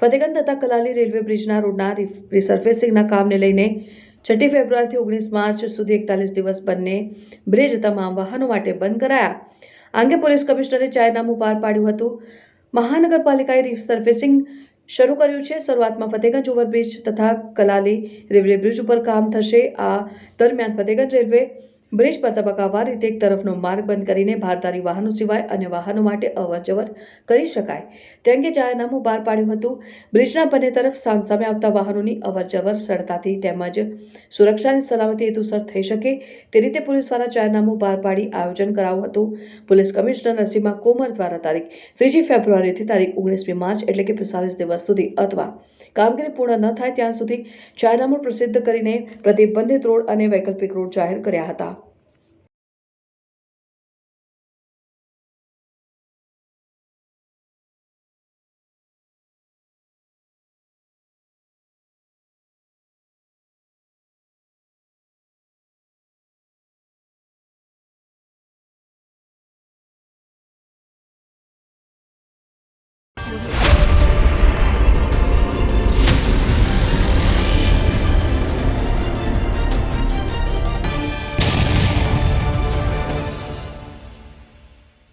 ફતેગંજ તથા કલાલી રેલવે બ્રિજના રોડના રિફ- રિસર્ફેસિંગના કામને લઈને છઠ્ઠી ફેબ્રુઆરીથી ઓગણીસ માર્ચ સુધી એકતાલીસ દિવસ બંને બ્રિજ તમામ વાહનો માટે બંધ કરાયા. આ અંગે પોલીસ કમિશનરે જાહેરનામું બહાર પાડ્યું હતું. મહાનગરપાલિકાએ રિસર્ફેસિંગ શરૂ કર્યું છે. શરૂઆતમાં ફતેગંજ ઓવરબ્રિજ તથા કલાલી રેલવે બ્રિજ ઉપર કામ થશે. આ દરમિયાન ફતેગંજ રેલવે બ્રિજ પર તબક્કાવાર રીતે એક તરફનો માર્ગ બંધ કરીને ભારદારી વાહનો સિવાય અન્ય વાહનો માટે અવરજવર કરી શકાય. તે અંગે જાહેરનામું બહાર પાડ્યું હતું. બ્રિજના બંને તરફ સામસામે આવતા વાહનોની અવરજવર સરળતાથી તેમજ સુરક્ષાની સલામતી હેતુસર થઈ શકે તે રીતે પોલીસ દ્વારા જાહેરનામું બહાર પાડી આયોજન કરાવ્યું હતું. પોલીસ કમિશનર નરસિંહ કોમર દ્વારા તારીખ ત્રીજી ફેબ્રુઆરીથી તારીખ ઓગણીસમી માર્ચ એટલે કે પિસ્તાલીસ દિવસ સુધી અથવા કામગીરી પૂર્ણ ન થાય ત્યાં સુધી જાહેરનામું પ્રસિદ્ધ કરીને પ્રતિબંધિત રોડ અને વૈકલ્પિક રોડ જાહેર કર્યા હતા.